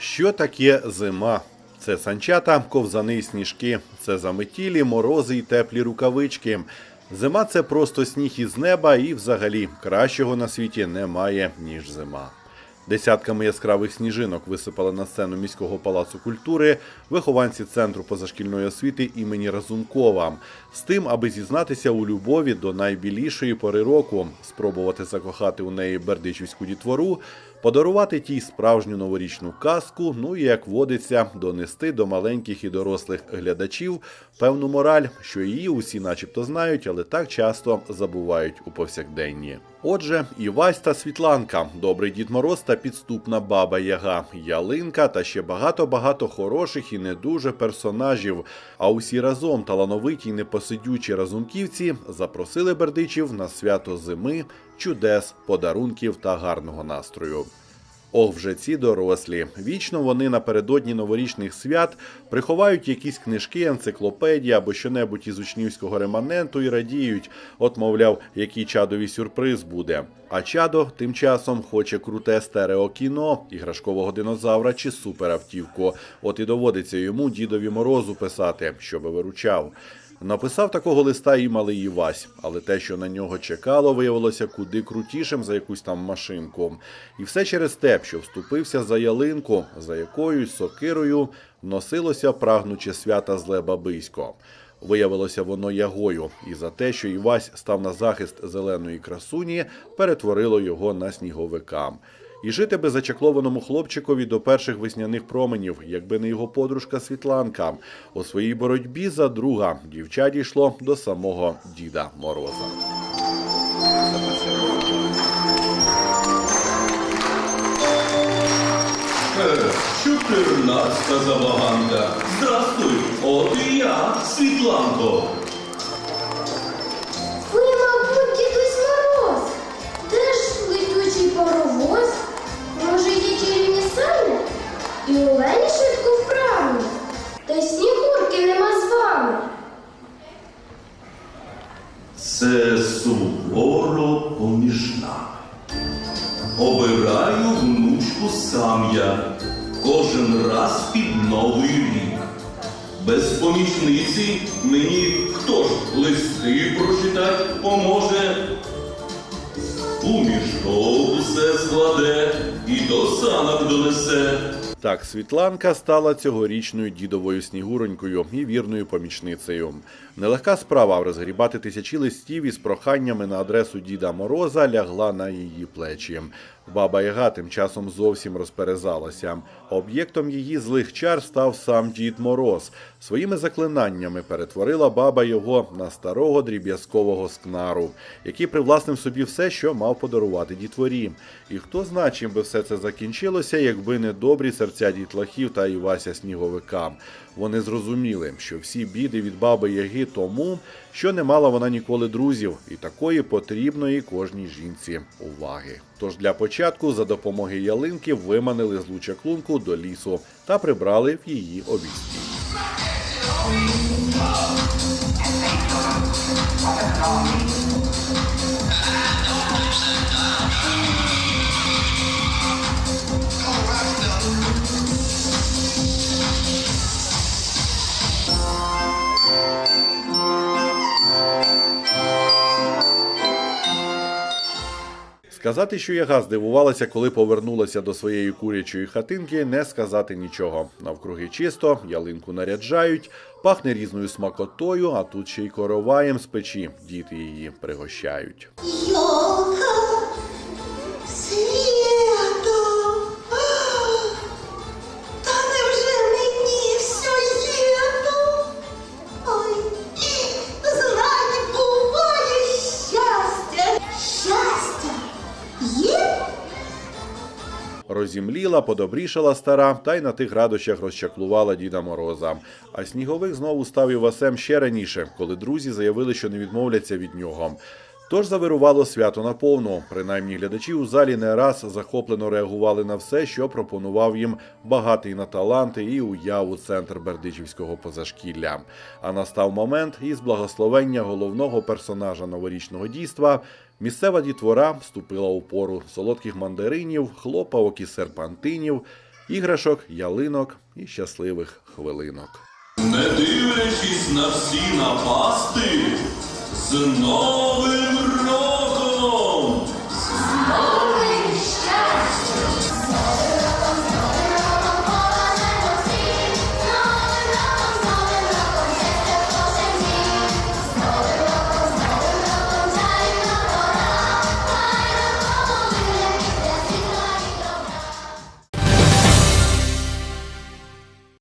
Що таке зима? Це санчата, ковзани й сніжки, це заметілі, морози й теплі рукавички. Зима це просто сніг із неба, і взагалі кращого на світі немає, ніж зима. Десятками яскравих сніжинок висипали на сцену міського палацу культури вихованці центру позашкільної освіти імені Разумкова з тим, аби зізнатися у любові до найбілішої пори року, спробувати закохати у неї бердичівську дітвору, подарувати тій справжню новорічну казку. Ну і як водиться, донести до маленьких і дорослих глядачів певну мораль, що її усі, начебто, знають, але так часто забувають у повсякденні. Отже, Івась та Світланка, добрий дід Мороз та підступна баба Яга, Ялинка та ще багато-багато хороших і не дуже персонажів. А усі разом талановиті й непосидючі разумківці запросили бердичів на свято зими, чудес, подарунків та гарного настрою. Ох, вже ці дорослі. Вічно вони напередодні новорічних свят приховають якісь книжки, енциклопедії або щонебудь із учнівського реманенту і радіють, от, мовляв, який чадовий сюрприз буде. А чадо тим часом хоче круте стереокіно, іграшкового динозавра чи суперавтівку. От і доводиться йому дідові морозу писати, щоби виручав. Написав такого листа і малий Івась, але те, що на нього чекало, виявилося куди крутішим за якусь там машинку. І все через те, що вступився за ялинку, за якоюсь сокирою носилося прагнуче свята зле бабисько. Виявилося воно ягою, і за те, що Івась став на захист зеленої красуні, перетворило його на сніговика. І жити би зачаклованому хлопчикові до перших весняних променів, якби не його подружка Світланка. У своїй боротьбі за друга дівча дійшло до самого Діда Мороза. Чотирнадцята забаганка. Здравствуй, от і я, Світланко. І олені швидко вправні. Та й снігурки нема з вами. Це суворо поміж нами. Обираю внучку сам я, кожен раз під новий рік. Без помічниці мені хто ж листи прочитать поможе? У мішок усе складе і до санок донесе. Так, Світланка стала цьогорічною дідовою снігуронькою і вірною помічницею. Нелегка справа розгрібати тисячі листів із проханнями на адресу Діда Мороза лягла на її плечі. Баба Яга тим часом зовсім розперезалася. Об'єктом її злих чар став сам Дід Мороз. Своїми заклинаннями перетворила баба його на старого дріб'язкового скнару, який привласнив собі все, що мав подарувати дітворі. І хто зна, чим би все це закінчилося, якби не добрі серця дітлахів та Івася Сніговика. Вони зрозуміли, що всі біди від баби Яги тому, що не мала вона ніколи друзів, і такої потрібної кожній жінці уваги. Тож для початку за допомоги ялинки виманили з луча клунку до лісу та прибрали в її обійсті. Сказати, що яга здивувалася, коли повернулася до своєї курячої хатинки, не сказати нічого. Навкруги чисто, ялинку наряджають, пахне різною смакотою, а тут ще й короваєм з печі. Діти її пригощають. Йолка, Розімліла, подобрішала стара, та й на тих радощах розчаклувала Діда Мороза. А сніговик знову став Івасем ще раніше, коли друзі заявили, що не відмовляться від нього. Тож завирувало свято наповну. Принаймні глядачі у залі не раз захоплено реагували на все, що пропонував їм багатий на таланти і уяву центр бердичівського позашкілля. А настав момент із благословення головного персонажа новорічного дійства. Місцева дітвора вступила у пору солодких мандаринів, хлопавок і серпантинів. іграшок, ялинок і щасливих хвилинок. Не дивлячись на всі напасти, знов todo.